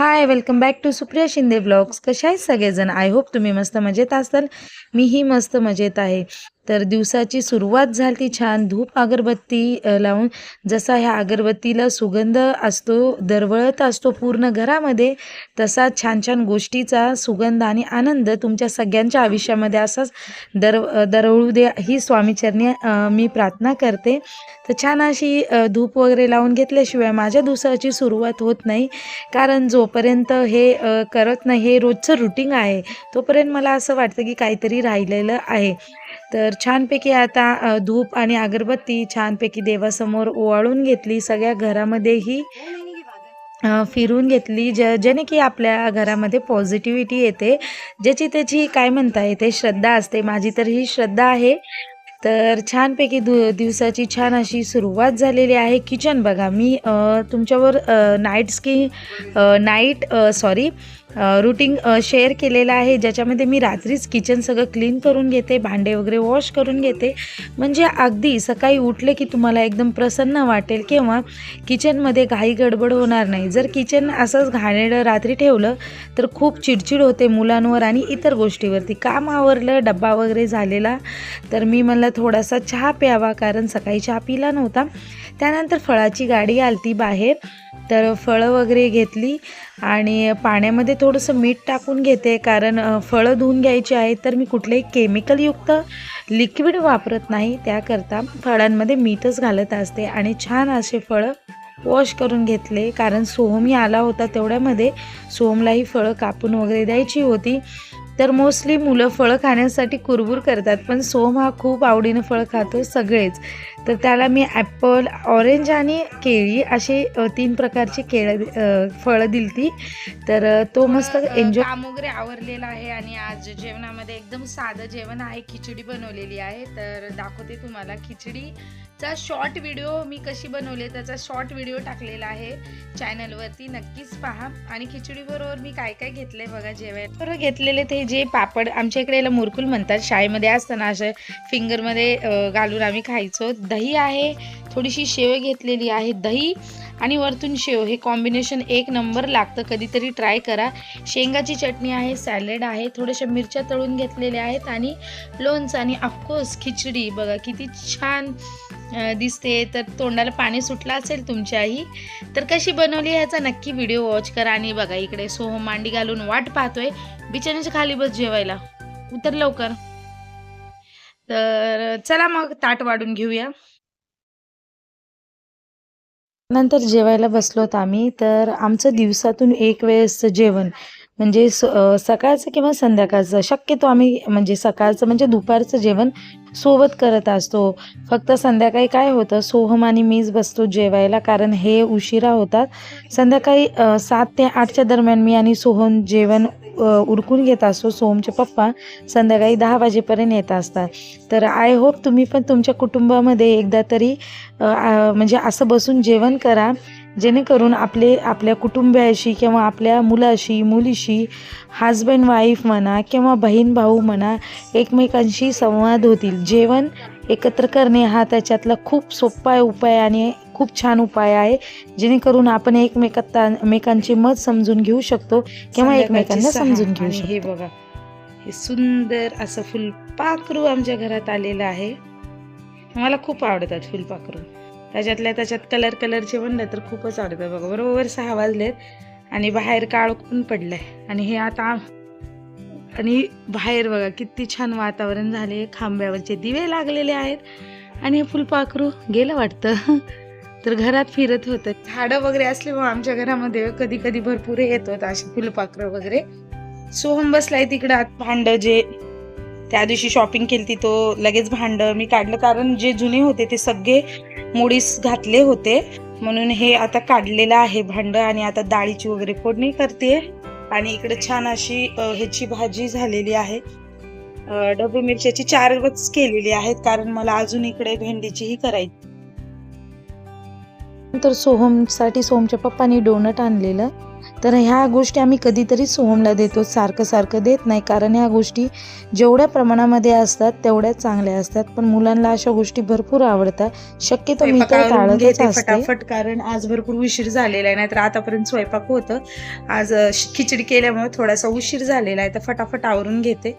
Hi welcome back to Supriya Shinde vlogs कशा आहेत सगळेजण? आय होप तुम्ही मस्त मजेत असाल. मीही मस्त मजेत आहे. तर दिवसाची सुरुवात झाली छान. धूप अगरबत्ती लावून जसा ह्या अगरबत्तीला सुगंध असतो दरवळत असतो पूर्ण घरामध्ये तसा छान छान गोष्टीचा सुगंध आणि आनंद तुमच्या सगळ्यांच्या आयुष्यामध्ये असाच दर दरवळू दे ही स्वामीचरणी मी प्रार्थना करते. तर छान अशी धूप वगैरे लावून घेतल्याशिवाय माझ्या दिवसाची सुरुवात होत नाही. कारण जोपर्यंत हे करत नाही हे रोजचं रुटीन आहे तोपर्यंत मला असं वाटतं की काहीतरी राहिलेलं आहे. तर छानपैकी आता धूप आणि अगरबत्ती छानपैकी देवासमोर ओवाळून घेतली. सगळ्या घरामध्येही फिरून घेतली ज जेणे की आपल्या घरामध्ये पॉझिटिव्हिटी येते. ज्याची त्याची काय म्हणता येते श्रद्धा असते. माझी तर ही श्रद्धा आहे. तर छानपैकी दु दिवसाची छान अशी सुरुवात झालेली आहे. किचन बघा मी तुमच्यावर night skin night sorry routine share केलेलं आहे. ज्याच्यामध्ये मी रात्रीच किचन सगळं क्लीन करून घेते भांडे वगैरे वॉश करून घेते. म्हणजे अगदी सकाळी उठले की तुम्हाला एकदम प्रसन्न वाटेल किंवा किचनमध्ये घाई गडबड होणार नाही. जर किचन असंच घाणेडं रात्री ठेवलं तर खूप चिडचिड होते मुलांवर आणि इतर गोष्टीवरती. काम आवरलं डब्बा वगैरे झालेला तर मी म्हणलं थोडासा चहा प्यावा कारण सकाळी चहा पिला नव्हता. त्यानंतर फळाची गाडी आलती बाहेर तर फळं वगैरे घेतली. आणि पाण्यामध्ये थोडंसं मीठ टाकून घेते कारण फळं धुवून घ्यायची आहेत तर मी कुठलेही केमिकलयुक्त लिक्विड वापरत नाही. त्याकरता फळांमध्ये मीठच घालत असते आणि छान असे फळं वॉश करून घेतले. कारण सोहमही आला होता तेवढ्यामध्ये सोहमलाही फळं कापून वगैरे द्यायची होती. तर मोस्टली मुलं फळं खाण्यासाठी कुरबुर करतात पण सोहम हा खूप आवडीनं फळं खातो सगळेच. तर त्याला मी ॲपल ऑरेंज आणि केळी असे तीन प्रकारची केळं फळं दिलती. तर तो मस्त एन्जॉय काम वगैरे आवरलेला आहे आणि आज जेवणामध्ये एकदम साधं जेवण आहे खिचडी बनवलेली आहे. तर दाखवते तुम्हाला खिचडीचा शॉर्ट व्हिडिओ मी कशी बनवली त्याचा शॉर्ट व्हिडिओ टाकलेला आहे चॅनलवरती नक्कीच पहा. आणि खिचडी बरोबर मी काय काय घेतलंय बघा जेवायला. बरोबर घेतलेले ते जे पापड आमच्या इकडे याला मुरकुल म्हणतात. शाळेमध्ये असताना असं फिंगरमध्ये घालून आम्ही खायचो. दही आहे थोडीशी शेव घेतलेली आहे दही आणि वरतून शेव. हे कॉम्बिनेशन एक नंबर लागतं. कधीतरी ट्राय करा. शेंगाची चटणी आहे सॅलेड आहे थोड्याशा मिरच्या तळून घेतलेल्या आहेत आणि लोणचं आणि ऑफकोर्स खिचडी. बघा किती छान दिसते तर तोंडाला पाणी सुटलं असेल तुमच्याही तर कशी बनवली ह्याचा नक्की व्हिडिओ वॉच करा. आणि बघा इकडे सोहम मांडी घालून वाट पाहतोय. बिचाण्याच्या खाली बस जेवायला. उतर लवकर. तर चला मग ताट वाढून घेऊया. नंतर जेवायला बसलोत आम्ही तर आमचं दिवसातून एक वेळेसचं जेवण. म्हणजे स सकाळचं किंवा संध्याकाळचं शक्यतो आम्ही म्हणजे सकाळचं म्हणजे दुपारचं जेवण सोबत करत असतो. फक्त संध्याकाळी काय होतं सोहम आणि मीच बसतो जेवायला कारण हे उशिरा होतात. संध्याकाळी सात ते आठच्या दरम्यान मी आणि सोहम जेवण उरकून घेत असतो. सोहमचे पप्पा संध्याकाळी दहा वाजेपर्यंत येत असतात. तर आय होप तुम्ही पण तुमच्या कुटुंबामध्ये एकदा तरी म्हणजे असं बसून जेवण करा. जेणेकरून आपले आपल्या कुटुंबियाशी किंवा आपल्या मुलाशी मुलीशी हजबंड वाईफ म्हणा किंवा बहीण भाऊ म्हणा एकमेकांशी संवाद होतील. जेवण एकत्र करणे हा त्याच्यातला खूप सोपा उपाय आणि खूप छान उपाय आहे. जेणेकरून आपण एकमेकांता एकमेकांचे मत समजून घेऊ शकतो किंवा एकमेकांना समजून घेऊ शकतो हे बघा हे सुंदर असं फुलपाखरू आमच्या घरात आलेलं आहे. मला खूप आवडतात फुलपाखरू. त्याच्यातल्या त्याच्यात कलर कलरचे म्हणलं तर खूपच आवडतं बघा. बरोबर सहा वाजलेत आणि बाहेर काळ पडलं पडलंय. आणि हे आता आणि बाहेर बघा किती छान वातावरण झाले खांब्यावरचे दिवे लागलेले आहेत. आणि हे फुलपाखरू गेलं वाटतं. तर घरात फिरत होतं. झाडं वगैरे असल्यामुळे आमच्या घरामध्ये कधी कधी भरपूर येत होत असे फुलपाखरं वगैरे. सोहम बसलाय तिकडं. भांड जे त्या दिवशी शॉपिंग केली तो लगेच भांडं मी काढलं. कारण जे जुने होते ते सगळे मोडीस घातले होते. म्हणून हे आता काढलेलं आहे भांड आणि आता डाळीची वगैरे फोडणी करते आणि इकडे छान अशी ह्याची भाजी झालेली आहे. अ, मिरच्याची मिरच्याची चारच केलेली आहेत कारण मला अजून इकडे भेंडीचीही करायची. नंतर सोहमसाठी सोहमच्या पप्पानी डोनट आणलेलं. तर ह्या गोष्टी आम्ही कधीतरी सोहमला देतो. सारखं सारखं देत नाही. कारण ह्या गोष्टी जेवढ्या प्रमाणामध्ये असतात तेवढ्या चांगल्या असतात. पण मुलांना अशा गोष्टी भरपूर आवडतात. शक्यतो मी तर टाळतच फटाफट कारण आज भरपूर उशीर झालेला आहे. नाहीतर आतापर्यंत स्वयंपाक होतं. आज खिचडी केल्यामुळे थोडासा उशीर झालेला आहे. तर फटाफट आवरून घेते.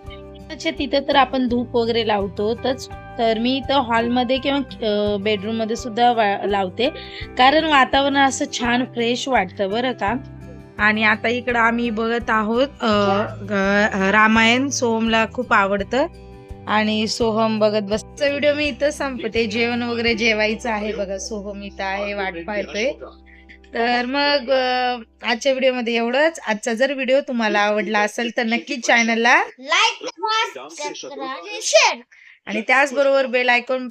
अच्छा तिथं तर आपण धूप वगैरे लावतोच तर मी इथं हॉलमध्ये किंवा बेडरूममध्ये सुद्धा लावते. कारण वातावरण असं छान फ्रेश वाटतं बरं का. आणि आता इकडं आम्ही बघत आहोत रामायण सोहमला खूप आवडतं. आणि सोहम बघत बस व्हिडिओ मी इथं संपते जेवण वगैरे जेवायचं आहे बघा. सोहम इथं आहे वाट पाहतोय. तर मग आजच्या व्हिडिओमध्ये एवढंच. आजचा जर व्हिडिओ तुम्हाला आवडला असेल तर नक्की चॅनलला लाईक आणि त्याचबरोबर बेल आयकॉन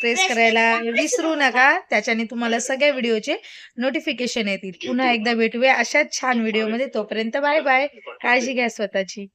प्रेस करायला विसरू नका. त्याच्याने तुम्हाला सगळ्या व्हिडिओचे नोटिफिकेशन येतील. पुन्हा एकदा भेटूया अशाच छान व्हिडिओमध्ये तोपर्यंत बाय बाय काळजी घ्या स्वतःची.